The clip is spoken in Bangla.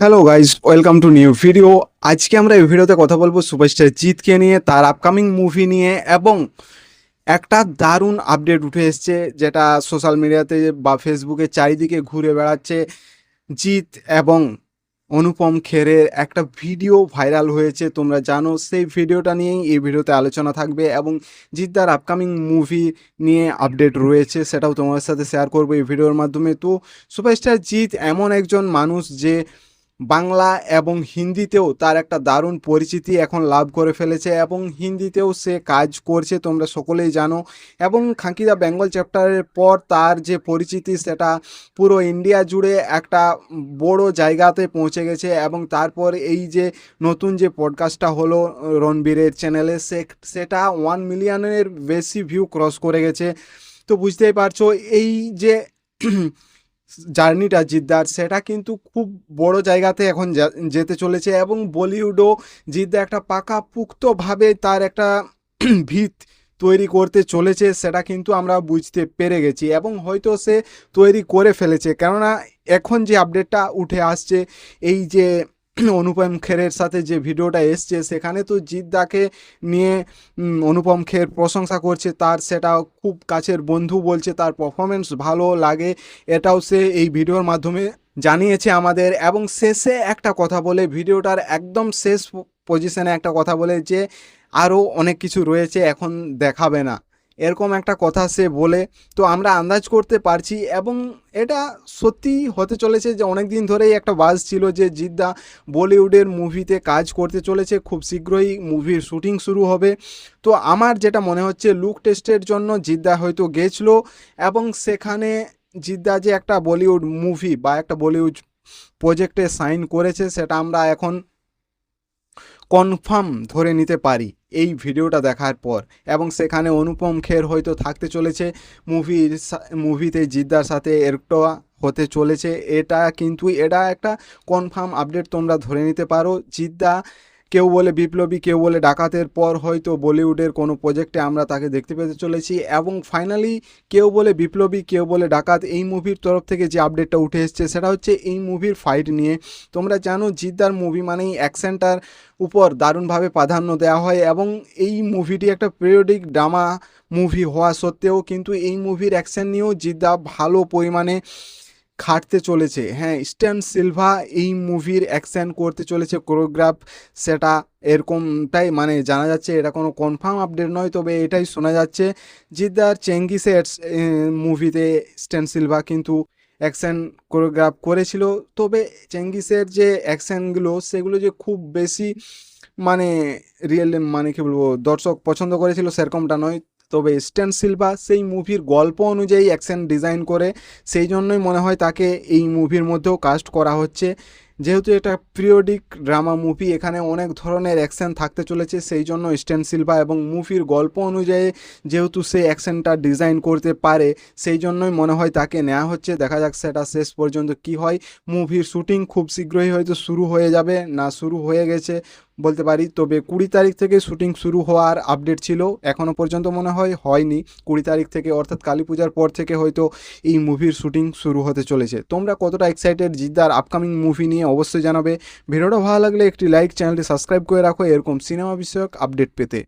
Hello guys welcome to new video আজকে আমরা এই ভিডিওতে কথা বলব সুপারস্টার জিতকে নিয়ে, তার আপকামিং মুভি নিয়ে এবং একটা দারুণ আপডেট উঠে এসছে যেটা সোশ্যাল মিডিয়াতে বা ফেসবুকে চারিদিকে ঘুরে বেড়াচ্ছে। জিৎ এবং অনুপম খেরের একটা ভিডিও ভাইরাল হয়েছে, তোমরা জানো। সেই ভিডিওটা নিয়েই এই ভিডিওতে আলোচনা থাকবে এবং জিদ্দার আপকামিং মুভি নিয়ে আপডেট রয়েছে, সেটাও তোমার সাথে শেয়ার করব এই ভিডিওর মাধ্যমে। তো সুপারস্টার জিৎ এমন একজন মানুষ যে বাংলা এবং হিন্দিতেও তার একটা দারুণ পরিচিতি এখন লাভ করে ফেলেছে এবং হিন্দিতেও সে কাজ করছে, তোমরা সকলেই জানো। এবং খাঁকিদা বেঙ্গল চ্যাপ্টারের পর তার যে পরিচিতি, সেটা পুরো ইন্ডিয়া জুড়ে একটা বড় জায়গাতে পৌঁছে গেছে এবং তারপর এই যে নতুন যে পডকাস্টটা হলো রণবীরের চ্যানেলে সে, সেটা ওয়ান মিলিয়নের বেশি ভিউ ক্রস করে গেছে। তো বুঝতেই পারছ, এই যে জার্নিটা জিদ্দার, সেটা কিন্তু খুব বড় জায়গাতে এখন যেতে চলেছে এবং বলিউডও জিদ্দা একটা পাকা পুক্তভাবে তার একটা ভিত তৈরি করতে চলেছে, সেটা কিন্তু আমরা বুঝতে পেরে গেছি এবং হয়তো সে তৈরি করে ফেলেছে। কেননা এখন যে আপডেটটা উঠে আসছে, এই যে অনুপম খেরের সাথে যে ভিডিওটা এসছে, সেখানে তো জিদ্দাকে নিয়ে অনুপম খের প্রশংসা করছে, তার সেটা খুব কাছের বন্ধু বলছে, তার পারফরমেন্স ভালো লাগে, এটাও সে এই ভিডিওর মাধ্যমে জানিয়েছে আমাদের। এবং শেষে একটা কথা বলে, ভিডিওটার একদম শেষ পজিশনে একটা কথা বলে যে, আরও অনেক কিছু রয়েছে, এখন দেখাবে না। এরকম একটা কথা সে বলে। তো আমরা আন্দাজ করতে পারছি এবং এটা সত্যি হতে চলেছে যে অনেক দিন ধরেই একটা বাজ ছিল যে জিদ্দা বলিউডের মুভিতে কাজ করতে চলেছে। খুব শীঘ্রই মুভির শুটিং শুরু হবে। তো আমার যেটা মনে হচ্ছে লুক টেস্টের জন্য জিদ্দা হয়তো গেছিল এবং সেখানে জিদ্দা যে একটা বলিউড মুভি বা একটা বলিউড প্রজেক্টে সাইন করেছে, সেটা আমরা এখন কনফার্ম ধরে নিতে পারি এই ভিডিওটা দেখার পর। এবং সেখানে অনুপম খের হয়তো থাকতে চলেছে, মুভির মুভিতে জিদ্দার সাথে একটা হতে চলেছে। এটা কিন্তু, এটা একটা কনফার্ম আপডেট তোমরা ধরে নিতে পারো। জিদ্দা কেউ বলে বিপ্লবী, কেউ বলে ডাকাতের পর হয়তো বলিউডের কোনো প্রজেক্টে আমরা তাকে দেখতে পেতে চলেছি এবং ফাইনালি কেউ বলে বিপ্লবী, কেউ বলে ডাকাত এই মুভির তরফ থেকে যে আপডেটটা উঠে এসছে সেটা হচ্ছে এই মুভির ফাইট নিয়ে। তোমরা জানো জিদ্দার মুভি মানেই অ্যাকশনটার উপর দারুণভাবে প্রাধান্য দেওয়া হয় এবং এই মুভিটি একটা পিরিয়ডিক ড্রামা মুভি হওয়া সত্ত্বেও কিন্তু এই মুভির অ্যাকশন নিয়েও জিদ্দা ভালো পরিমাণে খাটতে চলেছে। হ্যাঁ স্ট্যান সিলভা এই মুভির অ্যাকশন করতে চলেছে কোরিওগ্রাফ সেটা এরকমটাই মানে জানা যাচ্ছে এটা কোনো কনফার্ম আপডেট নয়, তবে এটাই শোনা যাচ্ছে জিদ্দার চেঙ্গিসের মুভিতে স্ট্যান সিলভা কিন্তু অ্যাকশন কোরিওগ্রাফ করেছিল। তবে চেঙ্গিসের যে অ্যাকশনগুলো সেগুলো যে খুব বেশি মানে রিয়েল মানে কী বলব, দর্শক পছন্দ করেছিল সেরকমটা নয়। তবে স্ট্যান সিলভা সেই মুভির গল্প অনুযায়ী অ্যাকশন ডিজাইন করে, সেই জন্যই মনে হয় তাকে এই মুভির মধ্যেও কাস্ট করা হচ্ছে। যেহেতু এটা পিরিয়ডিক ড্রামা মুভি, এখানে অনেক ধরনের অ্যাকশন থাকতে চলেছে, সেই জন্য স্ট্যান সিলভা এবং মুভির গল্প অনুযায়ী যেহেতু সে অ্যাকশনটা ডিজাইন করতে পারে, সেই জন্যই মনে হয় তাকে নেওয়া হচ্ছে। দেখা যাক সেটা শেষ পর্যন্ত কি হয়। মুভির শুটিং খুব শীঘ্রই হয়তো শুরু হয়ে যাবে, না শুরু হয়ে গেছে বলতে পারি। তবে কুড়ি তারিখ থেকে শুটিং শুরু হওয়ার আপডেট ছিল এখনও পর্যন্ত মনে হয় হয়নি। কুড়ি তারিখ থেকে অর্থাৎ কালী পূজার পর থেকে হয়তো এই মুভির শুটিং শুরু হতে চলেছে। তোমরা কতটা এক্সাইটেড জিদ্দার আপকামিং মুভি নিয়ে অবশ্যই জানাবে। ভিডিওটা ভালো লাগলে একটি লাইক চ্যানেলটি সাবস্ক্রাইব করে রাখো। এরকম সিনেমা বিষয়ক আপডেট পেতে।